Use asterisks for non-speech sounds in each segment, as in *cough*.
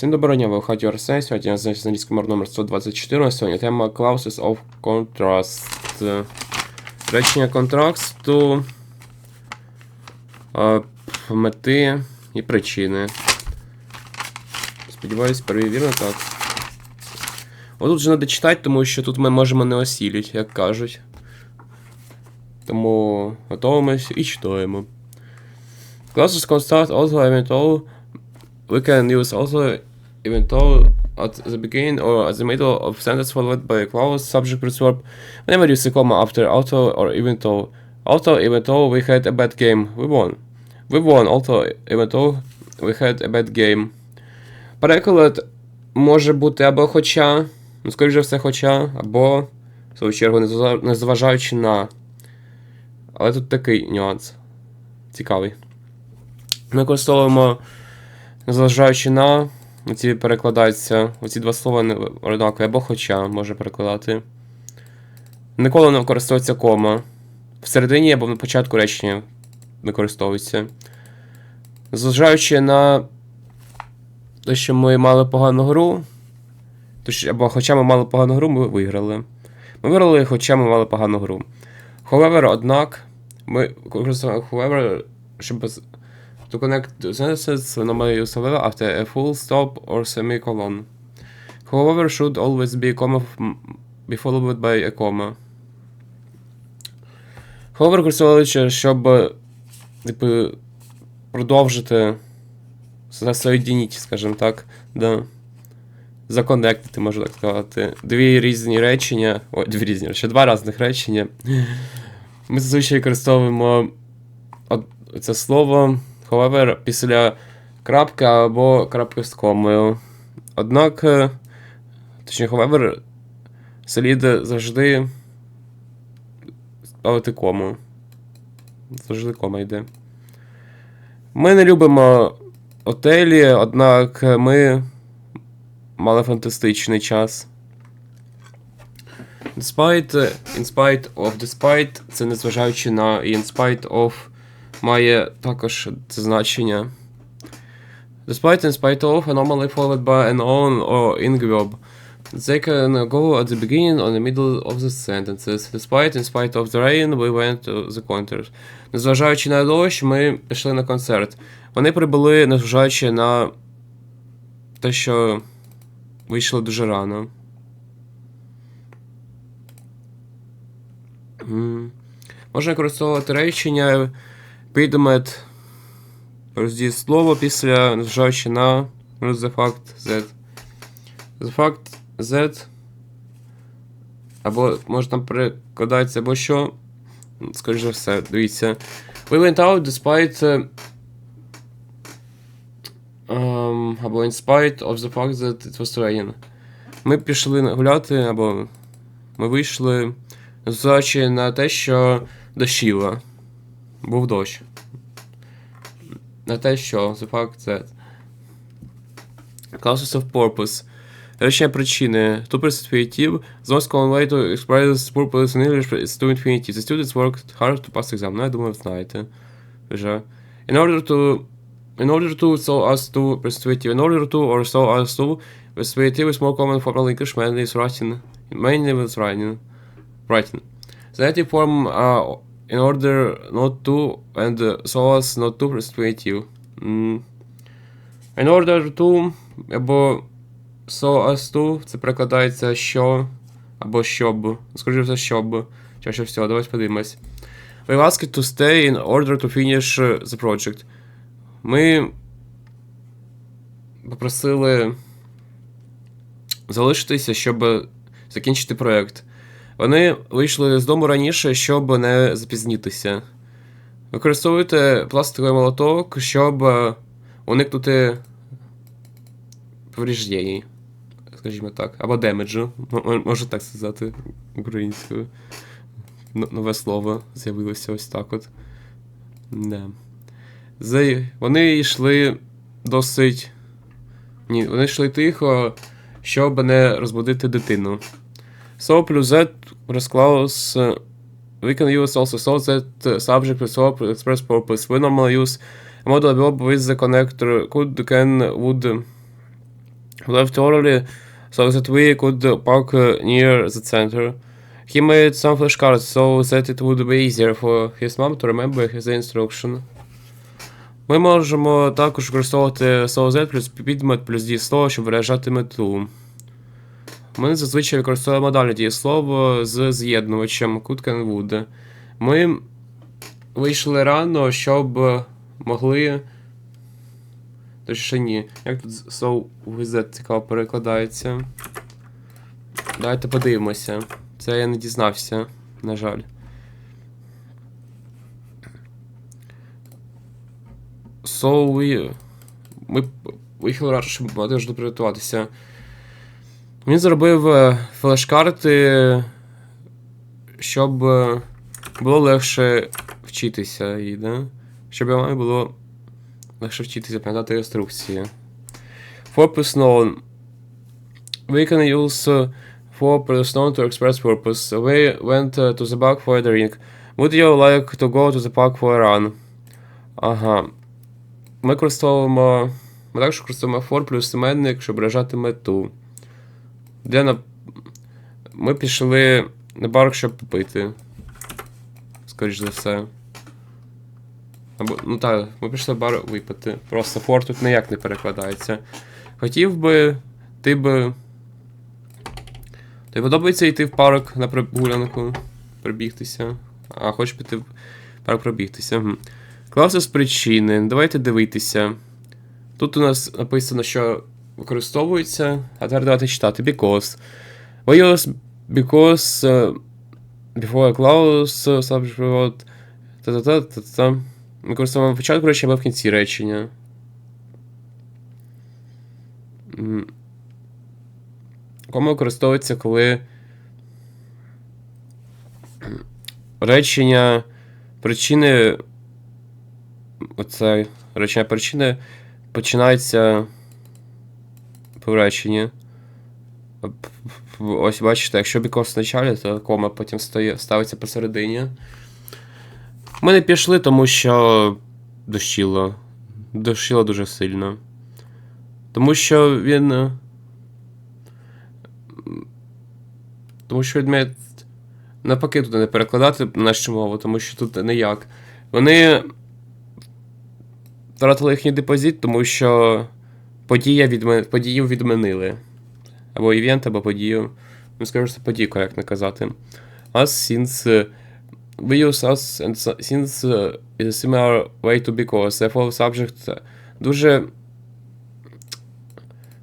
Всім доброго дня, ви у хаті Арсен. Сьогодні я знаю англійський мор номер 124. Сьогодні тема Clauses of Contrast. Речення контрасту, е, мети і причини. Сподіваюсь, перевірено так. Отут вже треба читати, тому що тут ми можемо не осілити, як кажуть. Тому готуємось і читаємо. Clauses contrast also though we can use also even though at the beginning or at the middle of sentence followed by a clause, subject, verb. We never use a comma after although or even though. Although even though we had a bad game, we won. We won, although even though we had a bad game. Переклад може бути або хоча, ну скоріше все хоча, або, в свою чергу, незва- незважаючи на. Але тут такий нюанс. Цікавий. Ми використовуємо незважаючи на. Ці перекладаються. Оці два слова не однакові, або хоча може перекладати. Ніколи не використовується кома. Всередині або на початку речення використовується. Зважаючи на те, що ми мали погану гру. Або хоча ми мали погану гру, ми виграли. Ми виграли, хоча ми мали погану гру. However, однак, ми however, щоб To connect sentences, normally use however after a full stop or semicolon. However, should always be comma be followed by a comma. However, використовуючи, щоб типу, продовжити засоєдінити, скажімо так, да. Законектити, можу так сказати. Дві різні речення. Ой, дві різні, ще два різних речення. Ми зазвичай використовуємо це слово however після крапки або крапки з комою. Однак, е, точніше, however, слід завжди ставити кому. Завжди кома йде. Ми не любимо отелі, однак ми мали фантастичний час. Despite, in spite of, despite, це незважаючи на і in spite of має також це значення. Despite in spite of are normally followed by an on or in verb. They can go at the beginning or the middle of the sentences. Despite in spite of the rain, we went to the concert. Незважаючи на дощ, ми пішли на концерт. Вони прибули, незважаючи на те, що вийшли дуже рано. Можна використовувати речення Підмет розділ слово після, незважаючи на the that. The fact that. Або може там перекладається або що. Скоріше за все, дивіться. We went out despite. ем, або in spite of the fact that it was raining. Ми пішли гуляти, або ми вийшли, незважаючи на те, що дощило. Був дощ. На те, що the fact that. Causes of purpose. Речення причини. To perspective. The most common way to express purpose in English is to infinitive. The students worked hard to pass exam. Ну, я думаю, знаєте. Вже. In order to... In order to, so as to, perspective. In order to, or so as to, perspective is more common for English, mainly is writing. Mainly with writing. Writing. The native form uh, in order not to and uh, so as not to perspective. Mm. In order to або so as to це перекладається що або щоб. Скоріше все, щоб. Чаще всього, давайте подивимось. We asked to stay in order to finish uh, the project. Ми попросили залишитися, щоб закінчити проєкт. Вони вийшли з дому раніше, щоб не запізнітися. Використовуйте пластиковий молоток, щоб е, уникнути повреждень, скажімо так, або демеджу, можу так сказати українською. Нове слово з'явилося ось так от. Да. Зай- Вони йшли досить. Ні, вони йшли тихо, щоб не розбудити дитину. So plus that plus clause uh, we can use also so that uh, subject plus verb to express purpose. We normally use a modal verb with the connector could, can, would. left early so that we could park uh, near the center. He made some flashcards so that it would be easier for his mom to remember his instruction. Ми можемо також використовувати слово Z плюс підмет плюс дієслово, щоб виражати мету. Ми зазвичай використовуємо далі дієслово з з'єднувачем could. Ми вийшли рано, щоб могли. Точніше ні. Як тут so with Z цікаво перекладається? Давайте подивимося. Це я не дізнався, на жаль. So we... Ми виїхали рано, щоб можна приготуватися. Він зробив е, флеш-карти, щоб е, було легше вчитися і, да? Щоб мамі було легше вчитися пам'ятати інструкції. Purpose known. We can use for purpose known to express purpose. We went to the park for a drink. Would you like to go to the park for a run? Ага. Ми використовуємо. Ми також використовуємо for плюс іменник, щоб виражати мету. Де на. Ми пішли на парк, щоб попити. Скоріш за все. Або, ну так, ми пішли в бар випити. Просто for тут ніяк не перекладається. Хотів би. Ти би. Тобі подобається йти в парк на прогулянку, пробігтися. А, хочеш піти в парк пробігтися. Угу. Класи з причини. Давайте дивитися. Тут у нас написано, що використовується, а тепер давайте читати. Because. We because uh, before clause, subject та-та-та, та-та. Ми використовуємо в початку речення або в кінці речення. М. Кома використовується, коли речення причини. Оце речення причини починається по реченні. Ось бачите, якщо because в началі, то кома потім ставиться посередині. Ми не пішли, тому що дощило. Дощило дуже сильно. Тому що він. е, Тому що відмет. Навпаки, туди не перекладати на нашу мову, тому що тут ніяк. Вони втратили їхній депозит, тому що подія відмен... подію відмінили. Або івент, або подію. Ну, скажу, що це подію, коректно казати. As since uh, we use us and since uh, is a similar way to because. Therefore subject uh, дуже.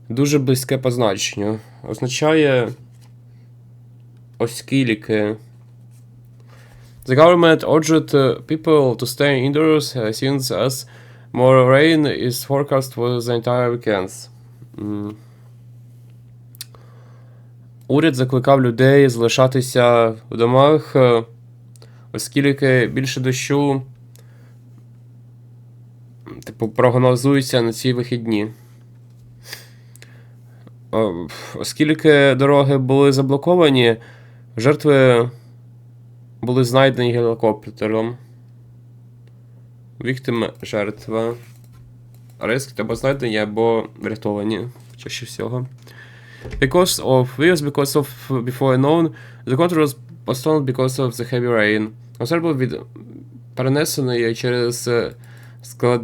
Дуже близьке по значенню. Означає. Оскільки. The government uh, people to stay indoors uh, since as more rain is forecast for the entire weekends. М. Уряд закликав людей залишатися в домах, е, оскільки більше дощу типу, прогнозується на ці вихідні. Е, Оскільки дороги були заблоковані, жертви були знайдені гелікоптером. Віктим жертва. Риск або знайдені, або врятовані, чаще всього. Because of this, because of before known, the control was postponed because of the heavy rain. Концерт був від... перенесений через е, склад...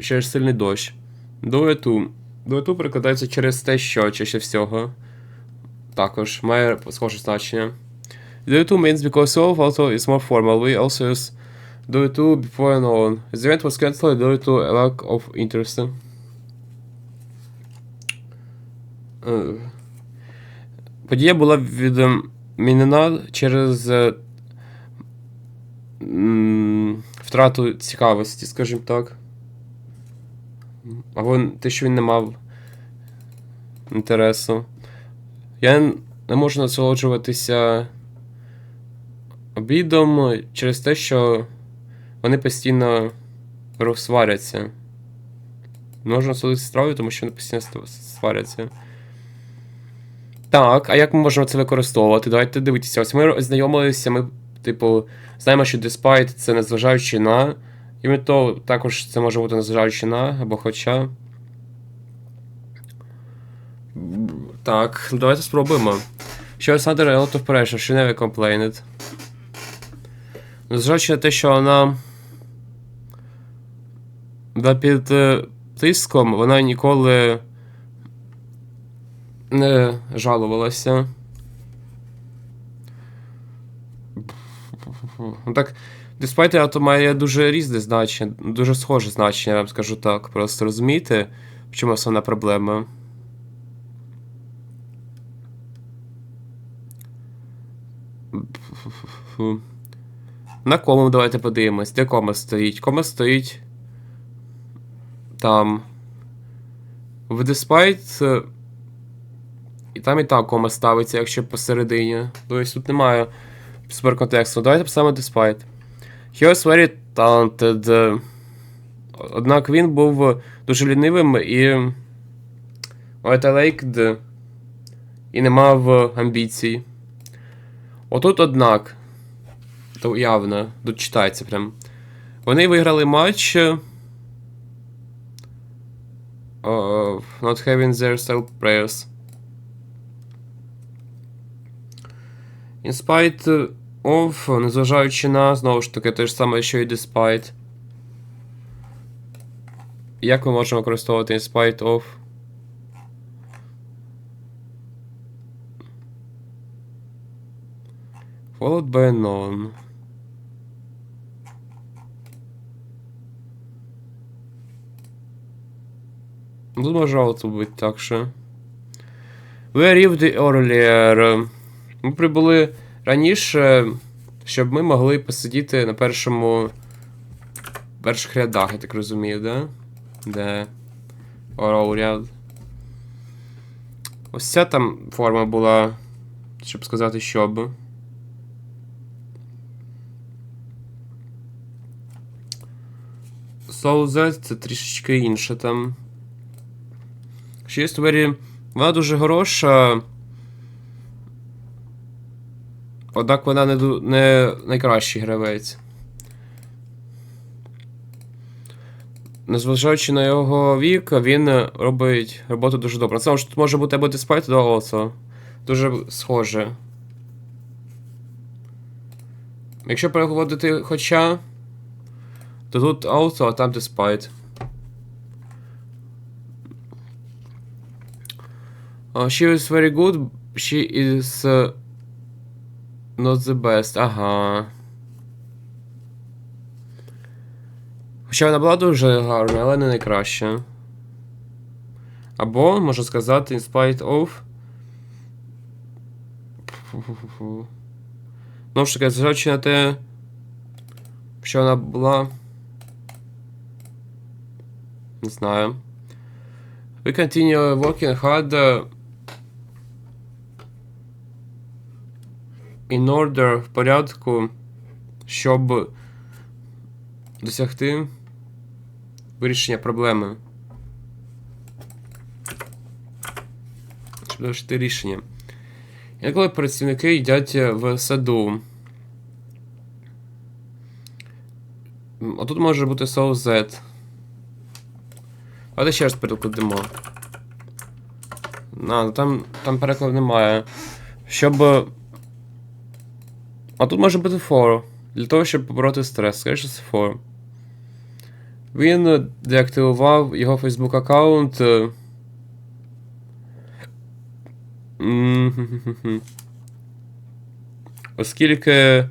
через сильний дощ. Дуету. Дуету перекладається через те, що чаще всього. Також має схоже значення. Дуету means because of also is more formal. We also use дуету before known. The event was cancelled due to a lack of interest. Е, Подія була відмінена через е, втрату цікавості, скажімо так. Або те, що він не мав інтересу. Я не можу насолоджуватися обідом через те, що вони постійно розсваряться. Не можу насолодитися стравою, тому що вони постійно сваряться. Так, а як ми можемо це використовувати? Давайте дивитися. Ось ми ознайомилися, ми, типу, знаємо, що despite це незважаючи на. І ми то також це може бути незважаючи на, або хоча. Так, давайте спробуємо. Що Alexander a lot of pressure, she never complained. Незважаючи на те, що вона була під е, тиском, вона ніколи не жалувалася. Ну так, Despite auto має дуже різне значення, дуже схоже значення, я вам скажу так. Просто розумієте, в чому основна проблема? На кому давайте подивимось. Де кома стоїть? Кома стоїть. Там. В Despite. е, І там і так кома ставиться, якщо посередині. Тобто тут немає суперконтексту. Давайте поставимо Despite. He was very talented. е, Однак він був дуже лінивим і. liked і не мав амбіцій. Отут, однак, то явно, тут читається прям. Вони виграли матч. Е, of not having their self prayers. In spite of, незважаючи на, знову ж таки, те ж саме, що і despite. Як ми можемо використовувати in spite of? Followed by non. Тут може бути так що. We arrived earlier. Ми прибули раніше, щоб ми могли посидіти на першому. перших рядах, я так розумію, да? Де. Орол ряд. Ось ця там форма була. Щоб сказати, щоб. So that це трішечки інше там. Very... Вона дуже хороша. Однак вона не, не найкращий гравець. Незважаючи на його вік, він робить роботу дуже добре. Це тут може бути або Despite, або also. Дуже схоже. Якщо переводити хоча, то тут also, а там Despite. Uh, she is very good. She is uh, not the best. Ага. Хоча вона була дуже гарна, але не найкраща. Або, можна сказати, in spite of. Ну ж таки, зважаючи на те, що вона була. Не знаю. We continue working hard in order в порядку, щоб досягти вирішення проблеми. Щоб досягти рішення. Інколи працівники їдять в саду. А тут може бути соус Z. Давайте ще раз перекладемо. На, там, там перекладу немає. Щоб. А тут може бути for. Для того, щоб побороти стрес. Скоріше це for. Він деактивував його Facebook аккаунт. е, Оскільки.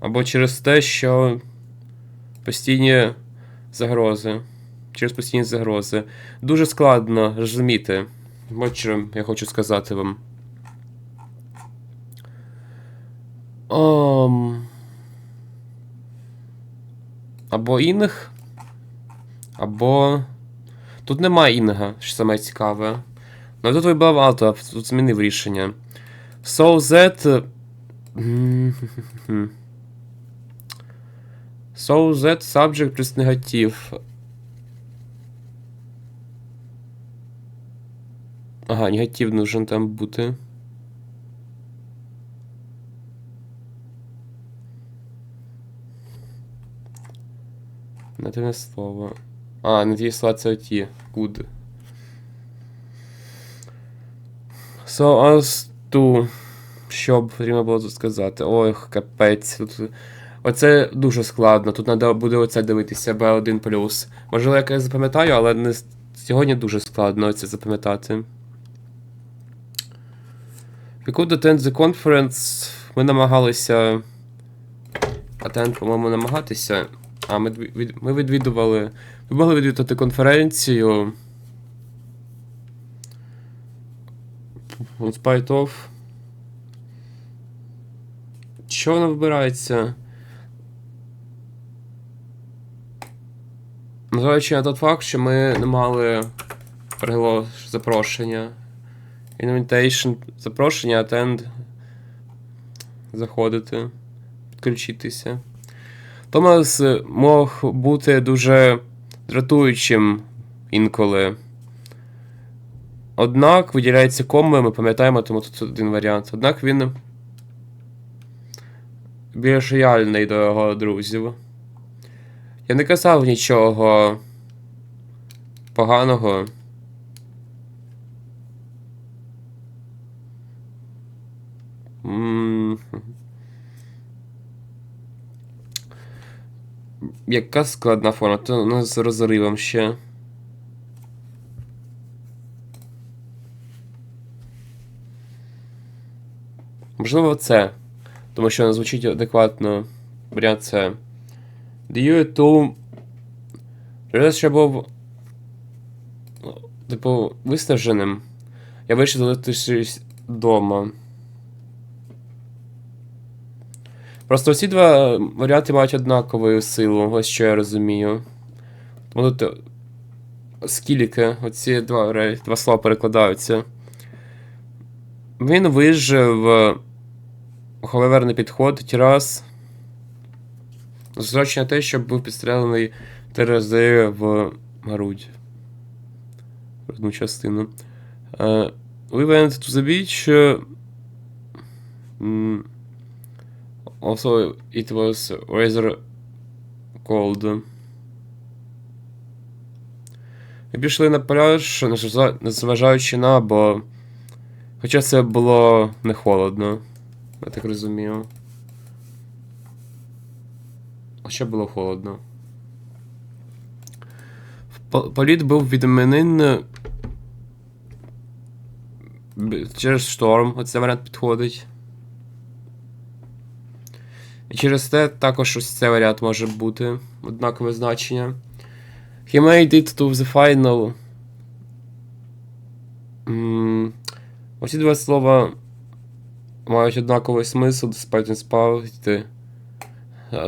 Або через те, що постійні загрози. Через постійні загрози. Дуже складно розуміти. От що я хочу сказати вам. Ом... Або інг. Або. Тут немає інга, що саме цікаве. Ну тут вибрав авто, тут змінив рішення. So that. *laughs* м, So that subject плюс негатив. Ага, негатив нужен там бути. Нативне слово. А, не ті слова це ті. Good. So, as to... Що б потрібно було тут сказати? Ой, капець. Тут... Оце дуже складно. Тут треба буде оце дивитися B1. Можливо, я запам'ятаю, але не... сьогодні дуже складно це запам'ятати. We could attend the conference. Ми намагалися. Attend, по-моєму, намагатися. А, ми, від... ми відвідували. Ми могли відвідати конференцію. Spite of. Що воно вибирається? Незважаючи на той факт, що ми не мали приголос запрошення. Invitation, запрошення, attend. Заходити, підключитися. Томас мог бути дуже дратуючим інколи. Однак виділяється коми, ми пам'ятаємо, тому тут один варіант. Однак він більш реальний до його друзів. Я не казав нічого поганого. М. Яка складна форма? То у нас з розривом ще. Можливо, це. Тому що не звучить адекватно. Варіант це. Due to. Через що був. ну, Типу, виснаженим. Я вирішив залишитись вдома. Просто всі два варіанти мають однакову силу, ось що я розумію. Тому тут е, оці два, два слова перекладаються. Він вижив. е, However, не підходить раз. На те, що був підстрелений три в грудь. Одну частину. Uh, we went to the beach. Also, it was rather cold. Ми пішли на пляж, незважа- незважаючи на, бо. Хоча це було не холодно, я так розумію. Хоча було холодно. По- Політ був відмінен б- через шторм, оцей варіант підходить. І через те також ось цей варіант може бути однакове значення. He made it to the final. М, Оці два слова мають однаковий смисл, despite in spite.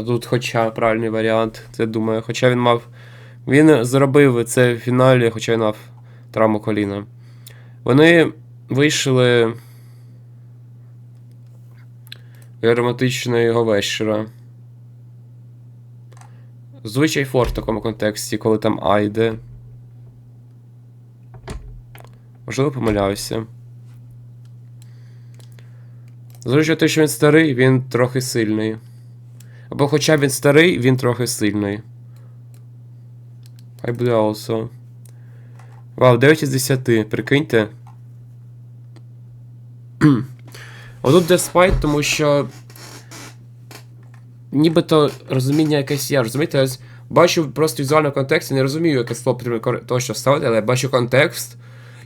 Тут хоча правильний варіант, це думаю. Хоча він мав. Він зробив це в фіналі, хоча він мав травму коліна. Вони вийшли романтичного його вечора. Звичай фор в такому контексті, коли там Айде. Можливо, помиляюся. Звичай те, що він старий, він трохи сильний. Або хоча він старий, він трохи сильний. Хай буде also. Вау, 9 із 10, прикиньте. Отут Despite, тому що. Нібито розуміння якесь розумієте? Я ось бачу просто візуально контекст, я не розумію, яке слово потрібно кор- точно вставити, але я бачу контекст.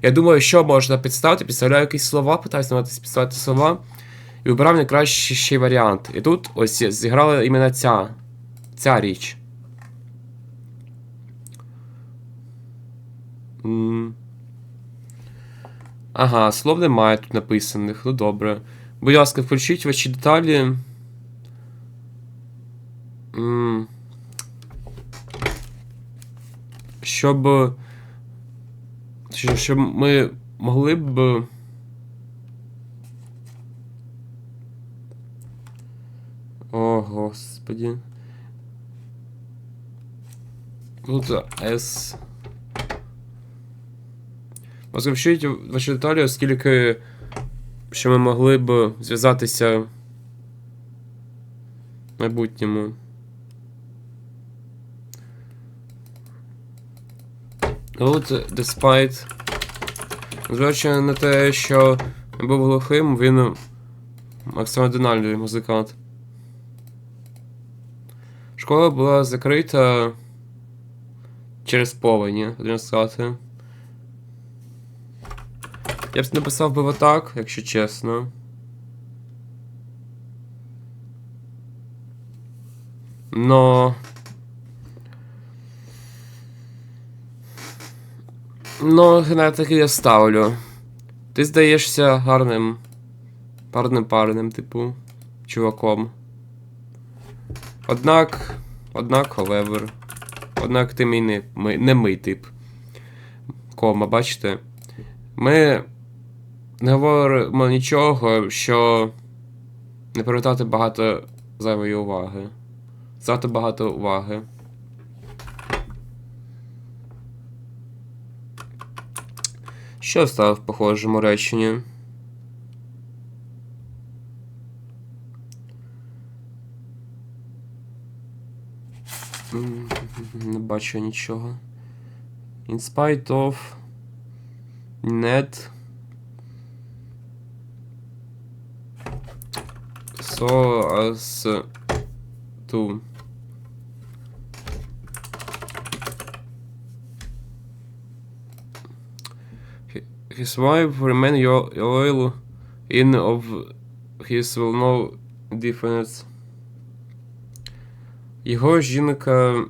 Я думаю, що можна підставити, підставляю якісь слова, питаюся намагатися підставити слова. І вибирав найкращий варіант. І тут ось зіграла іменно ця. Ця річ. М. Ага, слов немає тут написаних. Ну добре. Будь ласка, включіть ваші деталі. Щоб. Щоб ми могли б. О, господі. Тут S. Розкажіть ваші деталі, оскільки що ми могли б зв'язатися в майбутньому. Тут, despite, зважаючи на те, що був глухим, він екстраординарний музикант. Школа була закрита через повені, сказати. Я б написав би отак, якщо чесно. Но. Ну, генетики я ставлю. Ти здаєшся гарним. Парним парним, типу, чуваком. Однак. Однак, however. Однак ти мій не, не мий тип. Кома, бачите? Ми не говоримо нічого, що не привертати багато зайвої уваги. Зато багато уваги. Що став в похожому реченні? Не бачу нічого. In spite of net so as to His wife remain loyal in of his will know difference. Його жінка.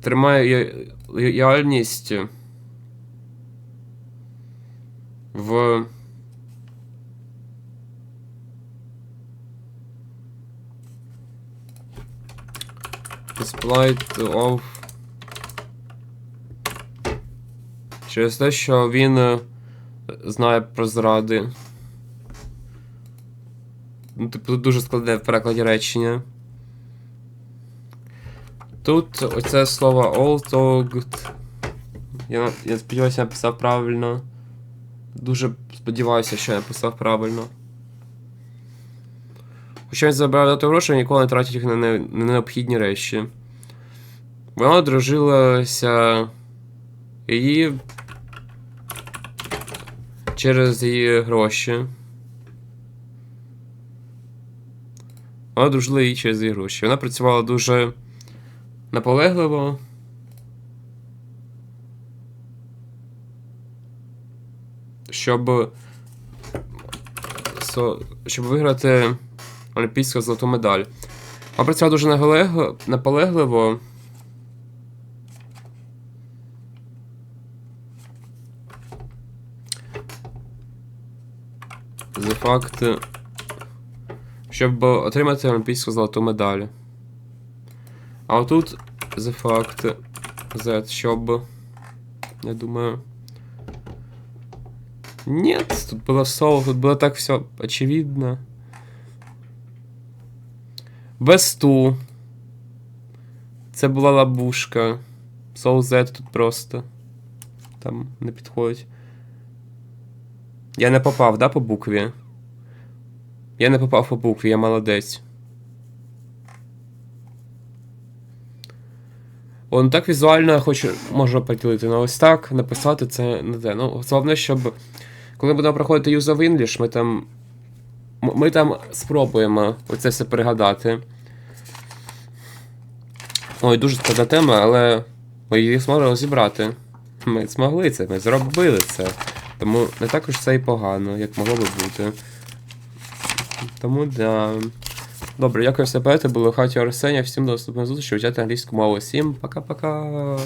Тримає лояльність в. Despite of. Через те, що він е, знає про зради. Ну, типу, тут дуже складне в перекладі речення. Тут оце слово all Я, я сподіваюся, я написав правильно. Дуже сподіваюся, що я написав правильно. Хоча він забирав дати гроші, ніколи не тратить їх на, не, на необхідні речі. Вона одружилася її через її гроші. Вона одружила її через її гроші. Вона працювала дуже наполегливо. Щоб. щоб виграти Олімпійську золоту медаль. Вона працювала дуже наполегливо. За факт, щоб отримати Олімпійську золоту медаль. А отут за факт Z, щоб. Я думаю. Нет, тут было соло, тут было так все очевидно. Без ту. Це була лабушка. Soul Z тут просто. Там не підходить. Я не попав, да, по букві? Я не попав по букві, я молодець. О, ну так візуально хочу, можу поділити. Ну ось так написати це не те. Ну, головне, щоб. Коли будемо проходити Use of English, ми там. Ми там спробуємо оце все пригадати. Ой, дуже складна тема, але ми її змогли розібрати. Ми змогли це, ми зробили це. Тому не також це і погано, як могло би бути. Тому да. Добре, дякую все поети, було в хаті Арсенія. Всім до наступної зустрічі, вчати англійську мову. Всім пока-пока.